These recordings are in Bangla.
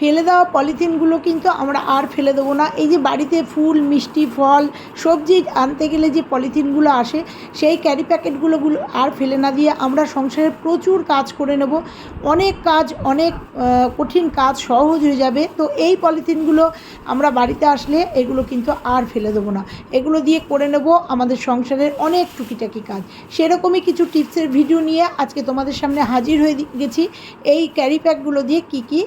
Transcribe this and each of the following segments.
ফেলে দেওয়া পলিথিনগুলো কিন্তু আমরা আর ফেলে দেবো না। এই যে বাড়িতে ফুল, মিষ্টি, ফল, সবজি আনতে গেলে যে পলিথিনগুলো আসে, সেই ক্যারি প্যাকেটগুলোগুলো আর ফেলে না দিয়ে আমরা সংসারে প্রচুর কাজ করে নেব। অনেক কাজ, অনেক কঠিন কাজ সহজ হয়ে যাবে। তো এই পলিথিনগুলো আমরা বাড়িতে আসলে এগুলো কিন্তু আর ফেলে দেবো না। এগুলো দিয়ে করে নেব আমাদের সংসারের অনেক টুকিটাকি কাজ। সেরকমই কিছু টিপসের ভিডিও নিয়ে আজকে তোমাদের সামনে হাজির হয়ে গেছি। এই ক্যারি প্যাকগুলো দিয়ে কী কী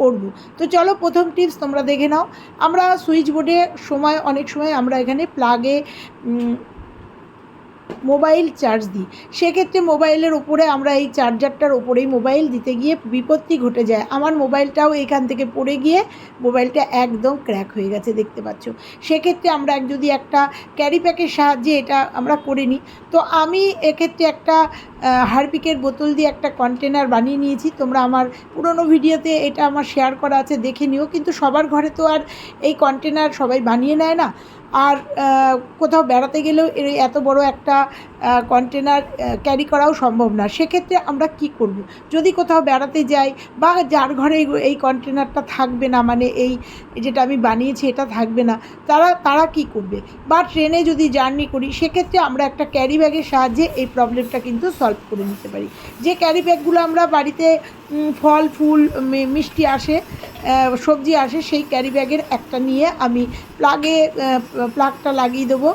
করব তো চলো প্রথম টিপস তোমরা দেখে নাও। আমরা সুইচ বোর্ডে সময়, অনেক সময় আমরা এখানে প্লাগে মোবাইল চার্জ দিই। সেক্ষেত্রে মোবাইলের ওপরে আমরা এই চার্জারটার ওপরেই মোবাইল দিতে গিয়ে বিপত্তি ঘটে যায়। আমার মোবাইলটাও এখান থেকে পড়ে গিয়ে মোবাইলটা একদম ক্র্যাক হয়ে গেছে দেখতে পাচ্ছ। সেক্ষেত্রে আমরা যদি একটা ক্যারি প্যাকের সাহায্যে এটা আমরা করে নিই। তো আমি এক্ষেত্রে একটা হারপিকের বোতল দিয়ে একটা কন্টেনার বানিয়ে নিয়েছি। তোমরা আমার পুরনো ভিডিওতে এটা আমার শেয়ার করা আছে, দেখে নিও। কিন্তু সবার ঘরে তো আর এই কন্টেনার সবাই বানিয়ে নেয় না। আর কোথাও বেড়াতে গেলেও এর এত বড় একটা কন্টেনার ক্যারি করাও সম্ভব না। সেক্ষেত্রে আমরা কি করব। যদি কোথাও বেড়াতে যাই বা যার ঘরে এই- কন্টেনারটা থাকবে না মানে এই যেটা আমি বানিয়েছি এটা থাকবে না, তারা তারা কি করবে? বা ট্রেনে যদি জার্নি করি, সেক্ষেত্রে আমরা একটা ক্যারি ব্যাগের সাহায্যে এই প্রবলেমটা কিন্তু সলভ করে নিতে পারি। যে ক্যারি ব্যাগগুলো আমরা বাড়িতে ফল, ফুল মিষ্টি আসে সবজি আসে, সেই ক্যারি ব্যাগের একটা নিয়ে আমি প্লাগে প্লাগটা লাগিয়ে দেবো।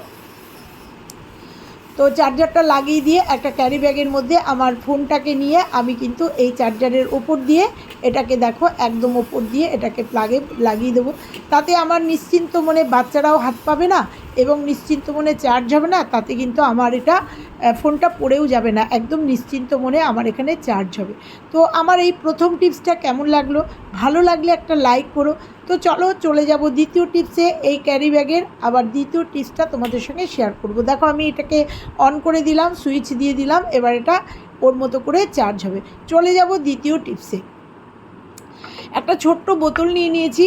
তো চার্জারটা লাগিয়ে দিয়ে একটা ক্যারি ব্যাগের মধ্যে আমার ফোনটাকে নিয়ে আমি কিন্তু এই চার্জারের ওপর দিয়ে এটাকে দেখো, একদম ওপর দিয়ে এটাকে প্লাগে লাগিয়ে দেবো। তাতে আমার নিশ্চিন্ত মনে বাচ্চারাও হাত পাবে না এবং নিশ্চিন্ত মনে চার্জ হবে না, তাতে কিন্তু আমার এটা ফোনটা পড়েও যাবে না। একদম নিশ্চিন্ত মনে আমার এখানে চার্জ হবে। তো আমার এই প্রথম টিপসটা কেমন লাগল? ভালো লাগলে একটা লাইক করো। তো চলো চলে যাব দ্বিতীয় টিপসে এই ক্যারি ব্যাগের আবার দ্বিতীয় টিপসটা তোমাদের সঙ্গে শেয়ার করব। দেখো আমি এটাকে অন করে দিলাম সুইচ দিয়ে দিলাম, এবার এটা ওর মতো করে চার্জ হবে। চলে যাব দ্বিতীয় টিপসে একটা ছোট্ট বোতল নিয়ে নিয়েছি।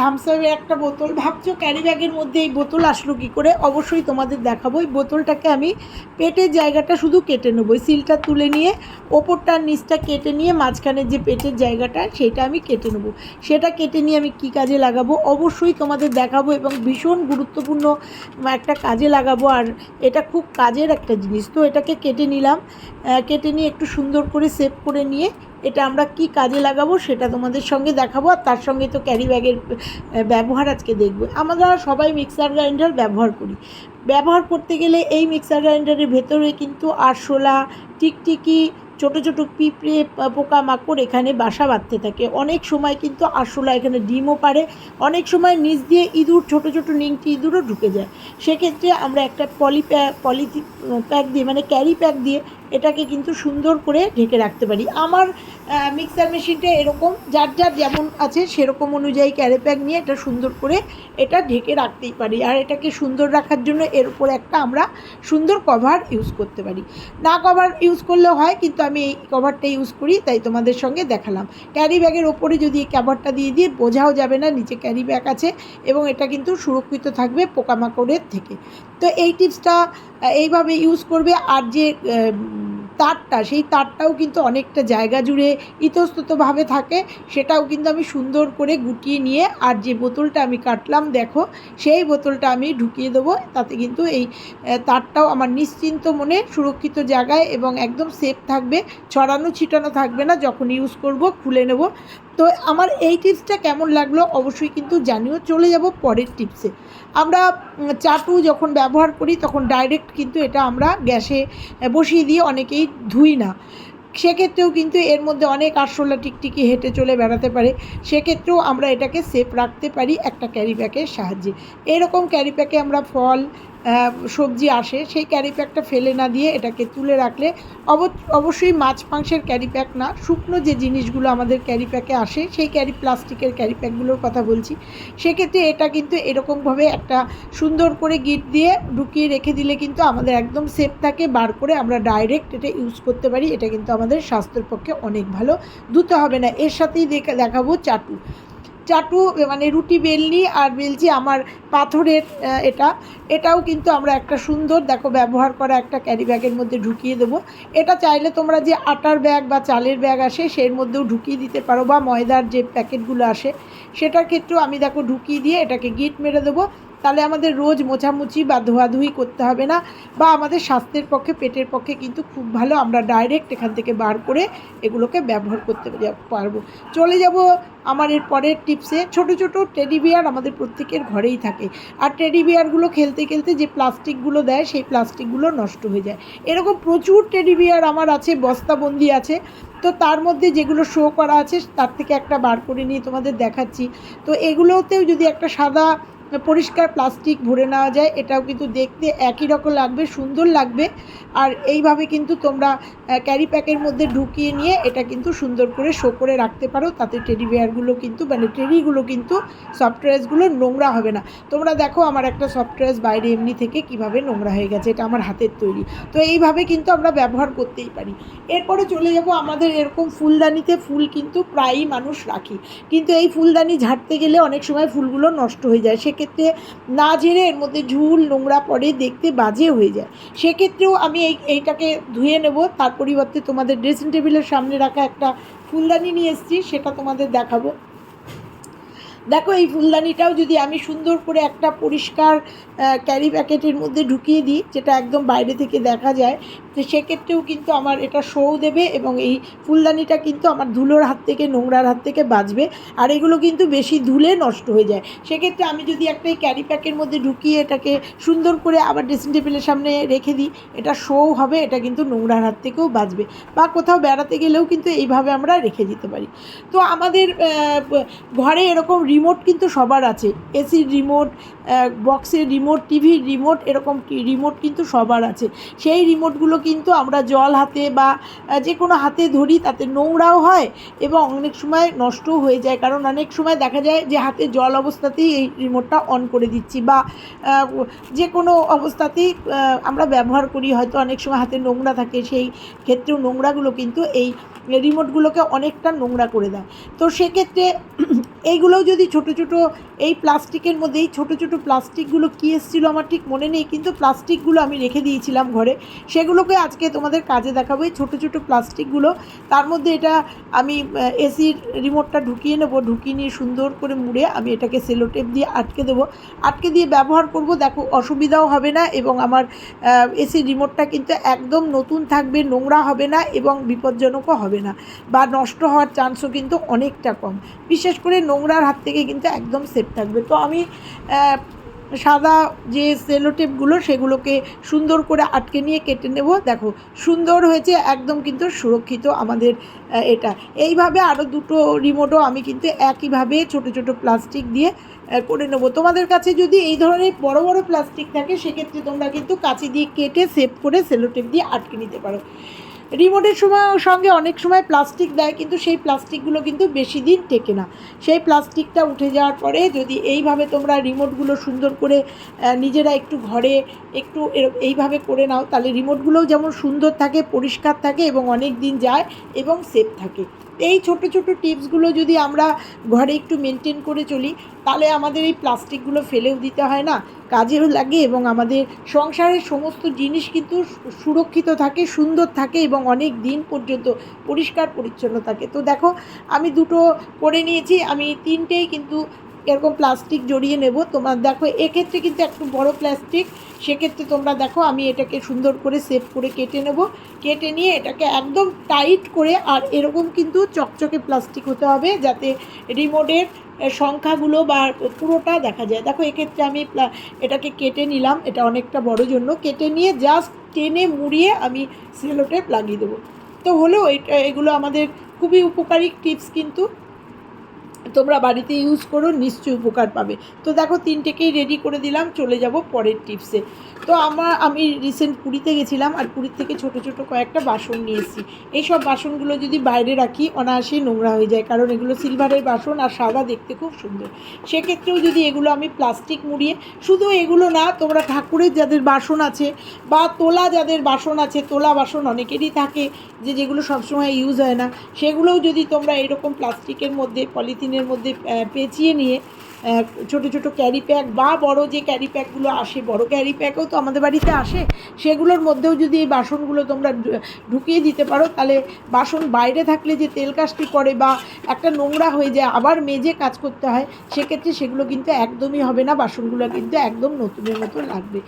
থামসাপের একটা বোতল। ভাবছ ক্যারি ব্যাগের মধ্যে এই বোতল আসলো কী করে? অবশ্যই তোমাদের দেখাবো। এই বোতলটাকে আমি পেটের জায়গাটা শুধু কেটে নেব। সিলটা তুলে নিয়ে ওপরটার নিচটা কেটে নিয়ে মাঝখানের যে পেটের জায়গাটা, সেটা আমি কেটে নেব। সেটা কেটে নিয়ে আমি কী কাজে লাগাবো? অবশ্যই তোমাদের দেখাবো এবং ভীষণ গুরুত্বপূর্ণ একটা কাজে লাগাবো। আর এটা খুব কাজের একটা জিনিস। তো এটাকে কেটে নিলাম। কেটে নিয়ে একটু সুন্দর করে সেভ করে নিয়ে এটা আমরা কি কাজে লাগাবো সেটা তোমাদের সঙ্গে দেখাবো, আর তার সঙ্গে তো ক্যারি ব্যাগের ব্যবহার আজকে দেখব। আমরা সবাই মিক্সার গ্রাইন্ডার ব্যবহার করি। ব্যবহার করতে গেলে এই মিক্সার গ্রাইন্ডারের ভেতরে কিন্তু আরশোলা, টিকটিকি, ছোট ছোট পিঁপড়ে পোকামাকড় এখানে বাসা বাঁধতে থাকে। অনেক সময় কিন্তু আরশোলা এখানে ডিমও পারে অনেক সময় নিচ দিয়ে ইঁদুর, ছোট ছোট নিংটি ইঁদুরও ঢুকে যায়। সেক্ষেত্রে আমরা একটা পলি প্যাক পলিথিন প্যাক দিয়ে মানে ক্যারি প্যাক দিয়ে এটাকে কিন্তু সুন্দর করে ঢেকে রাখতে পারি। আমার মিক্সার মেশিনটা এরকম, যার যার যেমন আছে সেরকম অনুযায়ী ক্যারি প্যাক নিয়ে এটা সুন্দর করে এটা ঢেকে রাখতেই পারি। আর এটাকে সুন্দর রাখার জন্য এর উপর একটা আমরা সুন্দর কভার ইউজ করতে পারি। না কভার ইউজ করলেও হয়, কিন্তু আমি এই কভারটা ইউজ করি, তাই তোমাদের সঙ্গে দেখালাম। ক্যারি ব্যাগের ওপরে যদি এই কভারটা দিয়ে দিয়ে বোঝাও যাবে না নিচে ক্যারি ব্যাগ আছে এবং এটা কিন্তু সুরক্ষিত থাকবে পোকামাকড়ের থেকে। তো এই টিপসটা এইভাবে ইউজ করবে। আর যে তারটা, সেই তারটাও কিন্তু অনেকটা জায়গা জুড়ে ইতস্ততভাবে থাকে। সেটাও কিন্তু আমি সুন্দর করে গুটিয়ে নিয়ে আর যে বোতলটা আমি কাটলাম, দেখো, সেই বোতলটা আমি ঢুকিয়ে দেবো। তাতে কিন্তু এই তারটাও আমার নিশ্চিন্ত মনে সুরক্ষিত জায়গায় এবং একদম সেফ থাকবে। ছড়ানো, ছিটানো থাকবে না। যখন ইউজ করব, খুলে নেব। তো আমার এই টিপসটা কেমন লাগল অবশ্যই কিন্তু জানিও, চলে যাব পরের টিপসে আমরা চাটু যখন ব্যবহার করি তখন ডাইরেক্ট কিন্তু এটা আমরা গ্যাসে বসিয়ে দিয়ে অনেকেই ধুই না। সেক্ষেত্রেও কিন্তু এর মধ্যে অনেক আরশোলা টিকটিকি হেঁটে চলে বেড়াতে পারে। সেক্ষেত্রেও আমরা এটাকে সেফ রাখতে পারি একটা ক্যারি ব্যাগের সাহায্যে। এরকম ক্যারি প্যাকে আমরা ফল সবজি আসে, সেই ক্যারি প্যাকটা ফেলে না দিয়ে এটাকে তুলে রাখলে অব- অবশ্যই মাছ মাংসের ক্যারি প্যাক না, শুকনো যে জিনিসগুলো আমাদের ক্যারি প্যাকে আসে, সেই ক্যারি প্লাস্টিকের ক্যারি প্যাকগুলোর কথা বলছি। সেক্ষেত্রে এটা কিন্তু এরকমভাবে একটা সুন্দর করে গিট দিয়ে ঢুকিয়ে রেখে দিলে কিন্তু আমাদের একদম সেফ থাকে, বার করে আমরা ডাইরেক্ট এটা ইউজ করতে পারি, এটা কিন্তু আমাদের স্বাস্থ্যের পক্ষে অনেক ভালো। ধুতে হবে না, এর সাথেই দেখা, দেখাবো চাটু। চাটু মানে রুটি বেলনি আর বেলছি আমার পাথরের এটা। এটাও কিন্তু আমরা একটা সুন্দর, দেখো, ব্যবহার করা একটা ক্যারি ব্যাগের মধ্যে ঢুকিয়ে দেবো। এটা চাইলে তোমরা যে আটার ব্যাগ বা চালের ব্যাগ আসে, সের মধ্যেও ঢুকিয়ে দিতে পারো বা ময়দার যে প্যাকেটগুলো আসে, সেটার ক্ষেত্রেও আমি দেখো ঢুকিয়ে দিয়ে এটাকে গিট মেরে দেবো। তাহলে আমাদের রোজ মোছামুছি বা ধোয়াধুয়ি করতে হবে না বা আমাদের স্বাস্থ্যের পক্ষে, পেটের পক্ষে কিন্তু খুব ভালো আমরা ডাইরেক্ট এখান থেকে বার করে এগুলোকে ব্যবহার করতে পারব। চলে যাব আমার এর পরের টিপসে। ছোট ছোট টেডি বিয়ার আমাদের প্রত্যেকের ঘরেই থাকে। আর টেডি বিয়ারগুলো খেলতে খেলতে যে প্লাস্টিকগুলো দেয়, সেই প্লাস্টিকগুলো নষ্ট হয়ে যায়। এরকম প্রচুর টেডি বিয়ার আমার আছে বস্তাবন্দি আছে। তো তার মধ্যে যেগুলো শো করা আছে, তার থেকে একটা বার করে নিয়ে তোমাদের দেখাচ্ছি। তো এগুলোতেও যদি একটা সাদা পরিষ্কার প্লাস্টিক ভরে নেওয়া যায়, এটাও কিন্তু দেখতে একই রকম লাগবে, সুন্দর লাগবে। আর এইভাবে কিন্তু তোমরা ক্যারি প্যাকের মধ্যে ঢুকিয়ে নিয়ে এটা কিন্তু সুন্দর করে শো করে রাখতে পারো। তাতে টেডি বেয়ারগুলো কিন্তু মানে টেডিগুলো কিন্তু সফটওয়্যারসগুলো নোংরা হবে না। তোমরা দেখো আমার একটা সফটওয়্যার বাইরে এমনি থেকে কীভাবে নোংরা হয়ে গেছে, এটা আমার হাতের তৈরি। তো এইভাবে কিন্তু আমরা ব্যবহার করতেই পারি। এরপরে চলে যাব আমাদের এরকম ফুলদানিতে ফুল কিন্তু প্রায়ই মানুষ রাখি। কিন্তু এই ফুলদানি ঝাড়তে গেলে অনেক সময় ফুলগুলো নষ্ট হয়ে যায়। সেক্ষেত্রে না ঝেড়ে এর মধ্যে ঝুল নোংরা পড়ে দেখতে বাজে হয়ে যায়। সেক্ষেত্রেও আমি এই, এইটাকে ধুয়ে নেব। তার পরিবর্তে তোমাদের ড্রেসিং টেবিলের সামনে রাখা একটা ফুলদানি নিয়ে এসেছি, সেটা তোমাদের দেখাবো। দেখো, এই ফুলদানিটাও যদি আমি সুন্দর করে একটা পরিষ্কার ক্যারি প্যাকেটের মধ্যে ঢুকিয়ে দিই, যেটা একদম বাইরে থেকে দেখা যায়, তো সেক্ষেত্রেও কিন্তু আমার এটা শো দেবে এবং এই ফুলদানিটা কিন্তু আমার ধুলোর হাত থেকে, নোংরার হাত থেকে বাঁচবে আর এগুলো কিন্তু বেশি ধুলে নষ্ট হয়ে যায়। সেক্ষেত্রে আমি যদি একটা এই ক্যারি প্যাকের মধ্যে ঢুকিয়ে এটাকে সুন্দর করে আবার ড্রেসিং টেবিলের সামনে রেখে দিই, এটা শো হবে, এটা কিন্তু নোংরার হাত থেকেও বাঁচবে বা কোথাও বেড়াতে গেলেও কিন্তু এইভাবে আমরা রেখে দিতে পারি। তো আমাদের ঘরে এরকম রিমোট কিন্তু সবার আছে। এসির রিমোট বক্সের রিমোট টিভির রিমোট এরকম রিমোট কিন্তু সবার আছে। সেই রিমোটগুলো কিন্তু আমরা জল হাতে বা যে কোনো হাতে ধরি, তাতে নোংরাও হয় এবং অনেক সময় নষ্টও হয়ে যায়। কারণ অনেক সময় দেখা যায় যে হাতে জল অবস্থাতেই এই রিমোটটা অন করে দিচ্ছি বা যে কোনো অবস্থাতেই আমরা ব্যবহার করি। হয়তো অনেক সময় হাতে নোংরা থাকে, সেই ক্ষেত্রেও নোংরাগুলো কিন্তু এই রিমোটগুলোকে অনেকটা নোংরা করে দেয়। তো সেক্ষেত্রে এইগুলোও যদি ছোট ছোট, এই প্লাস্টিকের মধ্যেই ছোট ছোট প্লাস্টিকগুলো কী এসেছিল আমার ঠিক মনে নেই, কিন্তু প্লাস্টিকগুলো আমি রেখে দিয়েছিলাম ঘরে। সেগুলোকে আজকে তোমাদের কাজে দেখাবো, এই ছোটো ছোটো প্লাস্টিকগুলো। তার মধ্যে এটা আমি এসির রিমোটটা ঢুকিয়ে নেব, ঢুকিয়ে নিয়ে সুন্দর করে মুড়ে আমি এটাকে সেলোটেপ দিয়ে আটকে দেবো। আটকে দিয়ে ব্যবহার করব, দেখো অসুবিধাও হবে না এবং আমার এসির রিমোটটা কিন্তু একদম নতুন থাকবে, নোংরা হবে না এবং বিপজ্জনকও হবে না বা নষ্ট হওয়ার চান্সও কিন্তু অনেকটা কম। বিশেষ করে নোংরার হাত থেকে কিন্তু একদম সেফ থাকবে। তো আমি সাদা যে সেলোটেপগুলো সেগুলোকে সুন্দর করে আটকে নিয়ে কেটে নেব। দেখো, সুন্দর হয়েছে, একদম কিন্তু সুরক্ষিত আমাদের এটা। এইভাবে আরও দুটো রিমোটও আমি কিন্তু একইভাবে ছোট ছোট প্লাস্টিক দিয়ে করে নেব। তোমাদের কাছে যদি এই ধরনের বড় বড় প্লাস্টিক থাকে, সেক্ষেত্রে তোমরা কিন্তু কাঁচি দিয়ে কেটে সেভ করে সেলোটেপ দিয়ে আটকে নিতে পারো। রিমোটের সময় সঙ্গে অনেক সময় প্লাস্টিক দেয়, কিন্তু সেই প্লাস্টিকগুলো কিন্তু বেশি দিন টেকে না। সেই প্লাস্টিকটা উঠে যাওয়ার পরে যদি এইভাবে তোমরা রিমোটগুলো সুন্দর করে নিজেরা একটু ঘরে একটু এইভাবে করে নাও, তাহলে রিমোটগুলোও যেমন সুন্দর থাকে, পরিষ্কার থাকে এবং অনেক দিন যায় এবং সেফ থাকে। এই ছোট ছোট টিপসগুলো যদি আমরা ঘরে একটু মেনটেন করে চলি, তাহলে আমাদের এই প্লাস্টিকগুলো ফেলেও দিতে হয় না, কাজেও লাগে এবং আমাদের সংসারের সমস্ত জিনিস কিন্তু সুরক্ষিত থাকে, সুন্দর থাকে এবং অনেক দিন পর্যন্ত পরিষ্কার পরিচ্ছন্ন থাকে। তো দেখো, আমি দুটো করে নিয়েছি, আমি তিনটেই কিন্তু এরকম প্লাস্টিক জড়িয়ে নেব। তোমার দেখো, এক্ষেত্রে কিন্তু একটু বড় প্লাস্টিক সেক্ষেত্রে তোমরা দেখো, আমি এটাকে সুন্দর করে সেভ করে কেটে নেব। কেটে নিয়ে এটাকে একদম টাইট করে, আর এরকম কিন্তু চকচকে প্লাস্টিক হতে হবে, যাতে রিমোটের সংখ্যাগুলো বা পুরোটা দেখা যায়। দেখো, এক্ষেত্রে আমি এটাকে কেটে নিলাম, এটা অনেকটা বড় জন্য। কেটে নিয়ে জাস্ট টেনে মুড়িয়ে আমি সেলোটেপ লাগিয়ে দেবো। তো হলেও এটা, এগুলো আমাদের খুবই উপকারী টিপস কিন্তু। তোমরা বাড়িতে ইউজ করো, নিশ্চয়ই উপকার পাবে। তো দেখো, তিনটেকেই রেডি করে দিলাম, চলে যাব পরের টিপসে তো আমার, আমি রিসেন্ট পুরীতে গেছিলাম আর পুরীর থেকে ছোট ছোট কয়েকটা বাসন নিয়ে এসেছি এইসব বাসনগুলো যদি বাইরে রাখি, অনায়াসেই নোংরা হয়ে যায়, কারণ এগুলো সিলভারের বাসন আর সাদা দেখতে খুব সুন্দর। সেক্ষেত্রেও যদি এগুলো আমি প্লাস্টিক মুড়িয়ে, শুধু এগুলো না, তোমরা ঠাকুরের যাদের বাসন আছে বা তোলা যাদের বাসন আছে, তোলা বাসন অনেকেরই থাকে, যে যেগুলো সবসময় ইউজ হয় না, সেগুলোও যদি তোমরা এরকম প্লাস্টিকের মধ্যে, পলিথিনের মধ্যে পেঁচিয়ে নিয়ে ছোট ছোট ক্যারি প্যাক বা বড় যে ক্যারি প্যাকগুলো আসে, বড় ক্যারি প্যাকও তো আমাদের বাড়িতে আসে, সেগুলোর মধ্যেও যদি এই বাসনগুলো তোমরা ঢুকিয়ে দিতে পারো, তাহলে বাসন বাইরে থাকলে যে তেল কাজটি করে বা একটা নোংরা হয়ে যায়, আবার মেজে কাজ করতে হয়, সেক্ষেত্রে সেগুলো কিন্তু একদমই হবে না, বাসনগুলো কিন্তু একদম নতুনের মতো লাগবে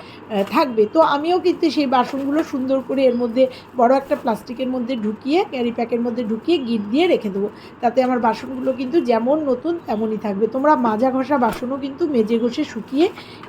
থাকবে। তো আমিও কিন্তু সেই বাসনগুলো সুন্দর করে এর মধ্যে বড় একটা প্লাস্টিকের মধ্যে ঢুকিয়ে ক্যারি প্যাকের মধ্যে ঢুকিয়ে গিট দিয়ে রেখে দেবো, তাতে আমার বাসনগুলো কিন্তু যেমন নতুন তেমনই থাকবে। তোমরা মাজা ঘষা বাসনও কিন্তু মেজে ঘষে শুকিয়ে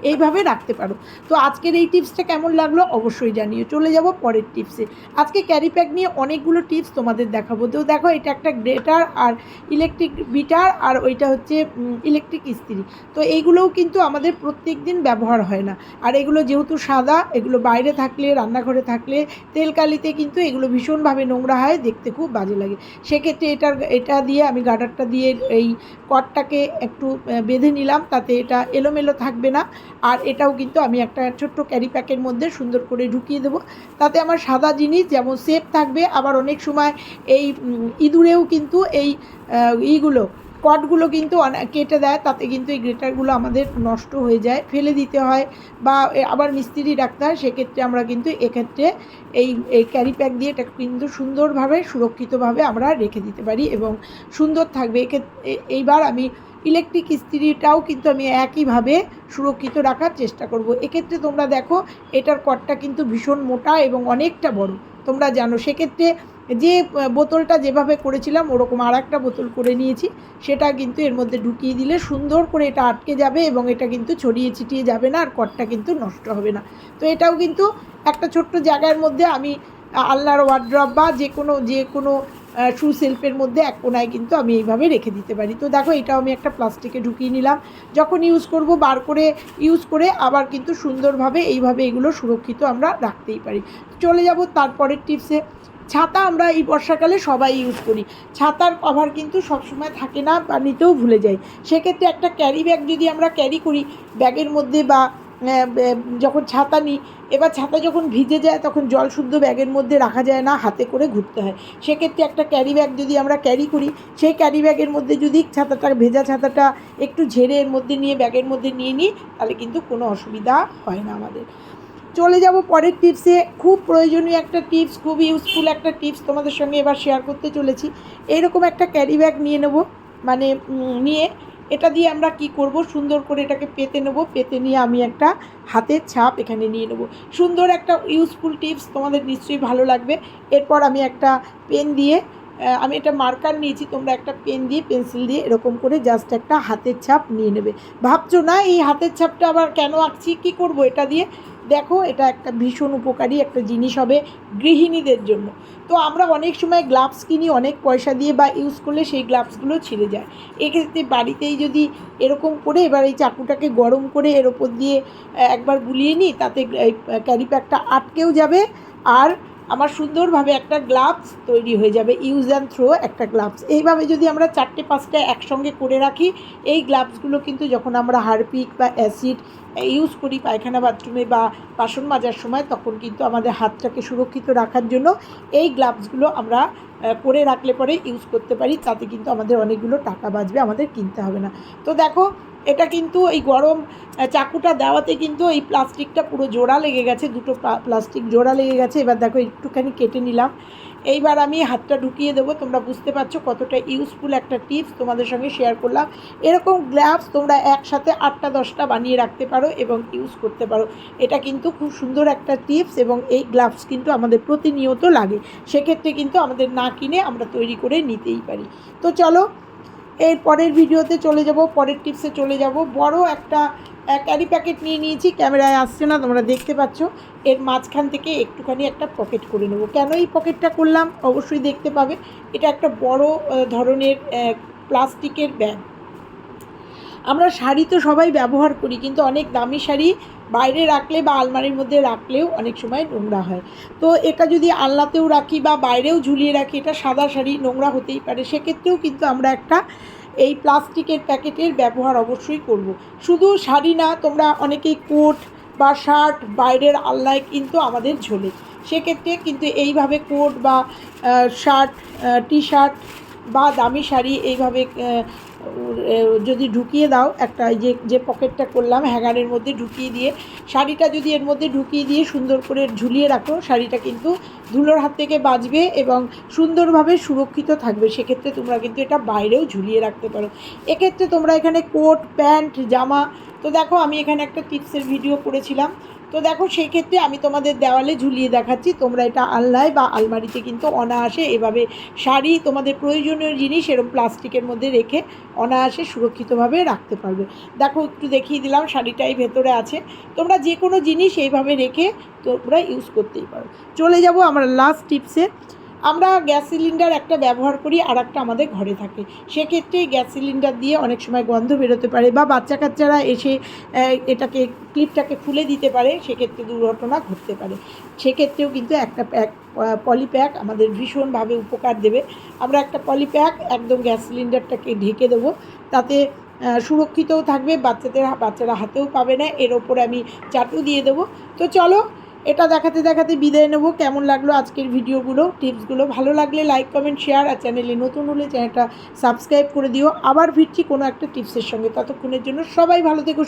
এইভাবে রাখতে পারো। তো আজকের এই টিপসটা কেমন লাগল অবশ্যই জানিও। চলে যাব পরের টিপসে। আজকে ক্যারি প্যাক নিয়ে অনেকগুলো টিপস তোমাদের দেখাবো। তো দেখো এটা একটা গ্রেটার আর ইলেকট্রিক বিটার আর ওইটা হচ্ছে ইলেকট্রিক ইস্ত্রি। তো এইগুলোও কিন্তু আমাদের প্রত্যেক দিন ব্যবহার হয় না। আর এগুলো যেহেতু সাদা এগুলো বাইরে থাকলে রান্নাঘরে থাকলে তেলকালিতে কিন্তু এগুলো ভীষণভাবে নোংরা হয় দেখতে খুব বাজে লাগে। সেক্ষেত্রে এটার এটা দিয়ে আমি গার্ডারটা দিয়ে এই কটটাকে একটু আহ, বেঁধে নিলাম, তাতে এটা এলোমেলো থাকবে না। আর এটাও কিন্তু আমি একটা ছোট্ট ক্যারি প্যাকের মধ্যে সুন্দর করে ঢুকিয়ে দেবো। তাতে আমার সাদা জিনিস যেমন সেফ থাকবে, আবার অনেক সময় এই ইঁদুরেও কিন্তু এই ইগুলো, কটগুলো কিন্তু কেটে দেয়। তাতে কিন্তু এই গ্রেটারগুলো আমাদের নষ্ট হয়ে যায়, ফেলে দিতে হয়। বা আবার মিস্ত্রি রাখতে হয় সেক্ষেত্রে আমরা কিন্তু এক্ষেত্রে এই এই ক্যারি প্যাক দিয়ে এটা কিন্তু সুন্দরভাবে, সুরক্ষিতভাবে আমরা রেখে দিতে পারি এবং সুন্দর থাকবে। এক্ষেত্রে এইবার আমি ইলেকট্রিক ইস্ত্রিটাও কিন্তু আমি একইভাবে সুরক্ষিত রাখার চেষ্টা করব। এক্ষেত্রে তোমরা দেখো, এটার কটটা কিন্তু ভীষণ মোটা এবং অনেকটা বড়। তোমরা জানো, সেক্ষেত্রে যে বোতলটা যেভাবে করেছিলাম, ওরকম আর একটা বোতল করে নিয়েছি। সেটা কিন্তু এর মধ্যে ঢুকিয়ে দিলে সুন্দর করে এটা আটকে যাবে এবং এটা কিন্তু ছড়িয়ে ছিটিয়ে যাবে না, আর কটটা কিন্তু নষ্ট হবে না। তো এটাও কিন্তু একটা ছোট্ট জায়গার মধ্যে আমি আল্লাহর ওয়ার্ড্রপ বা যে কোনো যে কোনো শু সেলফের মধ্যে এক কোনায় কিন্তু আমি এইভাবে রেখে দিতে পারি। তো দেখো, এটাও আমি একটা প্লাস্টিকে ঢুকিয়ে নিলাম। যখন ইউজ করব, বার করে ইউজ করে আবার কিন্তু সুন্দরভাবে এইভাবে এগুলো সুরক্ষিত আমরা রাখতেই পারি। চলে যাব তারপরের টিপসে ছাতা আমরা এই বর্ষাকালে সবাই ইউজ করি। ছাতার কভার কিন্তু সবসময় থাকে না, বা নিতেও ভুলে যাই। সেক্ষেত্রে একটা ক্যারি ব্যাগ যদি আমরা ক্যারি করি ব্যাগের মধ্যে ব- যখন ছাতা নিই এবার ছাতা যখন ভিজে যায়, তখন জল শুদ্ধ ব্যাগের মধ্যে রাখা যায় না, হাতে করে ঘুরতে হয়। সেক্ষেত্রে একটা ক্যারি ব্যাগ যদি আমরা ক্যারি করি, সেই ক্যারি ব্যাগের মধ্যে যদি ছাতাটা, ভেজা ছাতাটা একটু ঝেড়ে এর মধ্যে নিয়ে, ব্যাগের মধ্যে নিয়ে নিই, তাহলে কিন্তু কোনো অসুবিধা হয় না আমাদের। চলে যাব পরের টিপসে খুব প্রয়োজনীয় একটা টিপস খুব ইউজফুল একটা টিপস তোমাদের সঙ্গে এবার শেয়ার করতে চলেছি। এইরকম একটা ক্যারি ব্যাগ নিয়ে নেব। মানে নিয়ে এটা দিয়ে আমরা কি করব? সুন্দর করে এটাকে পেতে নেব। পেতে নিয়ে আমি একটা হাতের ছাপ এখানে নিয়ে নেব। সুন্দর একটা ইউজফুল টিপস তোমাদের নিশ্চয়ই ভালো লাগবে। এরপর আমি একটা পেন দিয়ে আমি এটা মার্কার নিয়েছি, তোমরা একটা পেন দিয়ে পেন্সিল দিয়ে এরকম করে জাস্ট একটা হাতের ছাপ নিয়ে নেবে। ভাবছ না, এই হাতের ছাপটা আবার কেন আঁকছি? কী করব এটা দিয়ে? দেখো, এটা একটা ভীষণ উপকারী একটা জিনিস হবে গৃহিণীদের জন্য। তো আমরা অনেক সময় গ্লাভস কিনি, অনেক পয়সা দিয়ে বা ইউজ করলে সেই গ্লাভসগুলো ছিঁড়ে যায়। এক্ষেত্রে বাড়িতেই যদি এরকম করে এবার এই চাকুটাকে গরম করে এর ওপর দিয়ে একবার গুলিয়ে নিই, তাতে ক্যারি প্যাকটা আটকেও যাবে আর আমার সুন্দরভাবে একটা গ্লাভস তৈরি হয়ে যাবে ইউজ অ্যান্ড থ্রো একটা গ্লাভস এইভাবে যদি আমরা চারটে পাঁচটা একসঙ্গে করে রাখি, এই গ্লাভসগুলো কিন্তু যখন আমরা হারপিক বা অ্যাসিড ইউজ করি পায়খানা বাথরুমে বা বাসন মাজার সময়, তখন কিন্তু আমাদের হাতটাকে সুরক্ষিত রাখার জন্য এই গ্লাভসগুলো আমরা করে রাখলে পরে ইউজ করতে পারি, তাতে কিন্তু আমাদের অনেকগুলো টাকা বাঁচবে, আমাদের কিনতে হবে না। তো দেখো এটা কিন্তু এই গরম চাকুটা দেওয়াতে কিন্তু এই প্লাস্টিকটা পুরো জোড়া লেগে গেছে, দুটো প্লাস্টিক জোড়া লেগে গেছে। এবার দেখো, একটুখানি কেটে নিলাম। এইবার আমি হাতটা ঢুকিয়ে দেবো। তোমরা বুঝতে পারছ কতটা ইউজফুল একটা টিপস তোমাদের সঙ্গে শেয়ার করলাম। এরকম গ্লাভস তোমরা একসাথে আটটা, দশটা বানিয়ে রাখতে পারো এবং ইউজ করতে পারো। এটা কিন্তু খুব সুন্দর একটা টিপস এবং এই গ্লাভস কিন্তু আমাদের প্রতিনিয়ত লাগে। সেক্ষেত্রে কিন্তু আমাদের না কিনে আমরা তৈরি করে নিতেই পারি। তো চলো এর পরের ভিডিওতে চলে যাব, পরের টিপসে চলে যাব। বড় একটা ক্যারি প্যাকেট নিয়ে নিয়েছি, ক্যামেরায় আসছে না, তোমরা দেখতে পাচ্ছ। এর মাঝখান থেকে একটুখানি একটা পকেট করে নেব। কেন এই পকেটটা করলাম? অবশ্যই দেখতে পাবে। এটা একটা বড় ধরনের প্লাস্টিকের ব্যাগ আমরা শাড়ি তো সবাই ব্যবহার করি, কিন্তু অনেক দামি শাড়ি বাইরে রাখলে বা আলমারির মধ্যে রাখলেও অনেক সময় নোংরা হয়। তো এটা যদি আলনাতেও রাখি বা বাইরেও ঝুলিয়ে রাখি, এটা সাদা শাড়ি, নোংরা হতেই পারে। সেক্ষেত্রেও কিন্তু আমরা একটা এই প্লাস্টিকের প্যাকেটের ব্যবহার অবশ্যই করব। শুধু শাড়ি না, তোমরা অনেকেই কোট বা শার্ট বাইরের আলনায় কিন্তু আমাদের ঝোলে। সেক্ষেত্রে কিন্তু এইভাবে কোট বা শার্ট টি শার্ট বা দামি শাড়ি এইভাবে যদি ঢুকিয়ে দাও একটা যে যে পকেটটা করলাম হ্যাঙ্গারের মধ্যে ঢুকিয়ে দিয়ে, শাড়িটা যদি এর মধ্যে ঢুকিয়ে দিয়ে সুন্দর করে ঝুলিয়ে রাখো, শাড়িটা কিন্তু ধুলোর হাত থেকে বাঁচবে এবং সুন্দরভাবে সুরক্ষিত থাকবে। সেক্ষেত্রে তোমরা কিন্তু এটা বাইরেও ঝুলিয়ে রাখতে পারো। এক্ষেত্রে তোমরা এখানে কোট, প্যান্ট, জামা, তো দেখো আমি এখানে একটা টিপসের ভিডিও করেছিলাম। তো দেখো, সেই ক্ষেত্রে আমি তোমাদের দেওয়ালে ঝুলিয়ে দেখাচ্ছি। তোমরা এটা আলনায় বা আলমারিতে কিন্তু অনায়াসে এভাবে শাড়ি, তোমাদের প্রয়োজনীয় জিনিস এরম প্লাস্টিকের মধ্যে রেখে অনায়াসে সুরক্ষিতভাবে রাখতে পারবে। দেখো, একটু দেখিয়ে দিলাম, শাড়িটাই ভেতরে আছে। তোমরা যে কোনো জিনিস এইভাবে রেখে তোমরা ইউজ করতেই পারো। চলে যাব আমরা লাস্ট টিপসে আমরা গ্যাস সিলিন্ডার একটা ব্যবহার করি আর একটা আমাদের ঘরে থাকে। সেক্ষেত্রে গ্যাস সিলিন্ডার দিয়ে অনেক সময় গন্ধ বেরোতে পারে বা বাচ্চা কাচ্চারা এসে এটাকে, ক্লিপটাকে খুলে দিতে পারে, সেক্ষেত্রে দুর্ঘটনা ঘটতে পারে। সেক্ষেত্রেও কিন্তু একটা প্যাক পলি প্যাক আমাদের ভীষণভাবে উপকার দেবে। আমরা একটা পলি প্যাক একদম গ্যাস সিলিন্ডারটাকে ঢেকে দেবো। তাতে সুরক্ষিতও থাকবে, বাচ্চাদের, বাচ্চারা হাতেও পাবে না। এর ওপরে আমি চাটু দিয়ে দেবো। তো চলো এটা দেখাতে দেখাতে বিদায় নেব। কেমন লাগল আজকের ভিডিওগুলো, টিপসগুলো? ভালো লাগলে লাইক কমেন্ট শেয়ার আর চ্যানেলে নতুন হলে চ্যানেলটা সাবস্ক্রাইব করে দিও। আবার ফিরছি কোনো একটা টিপসের সঙ্গে। ততক্ষণের জন্য সবাই ভালো থেকো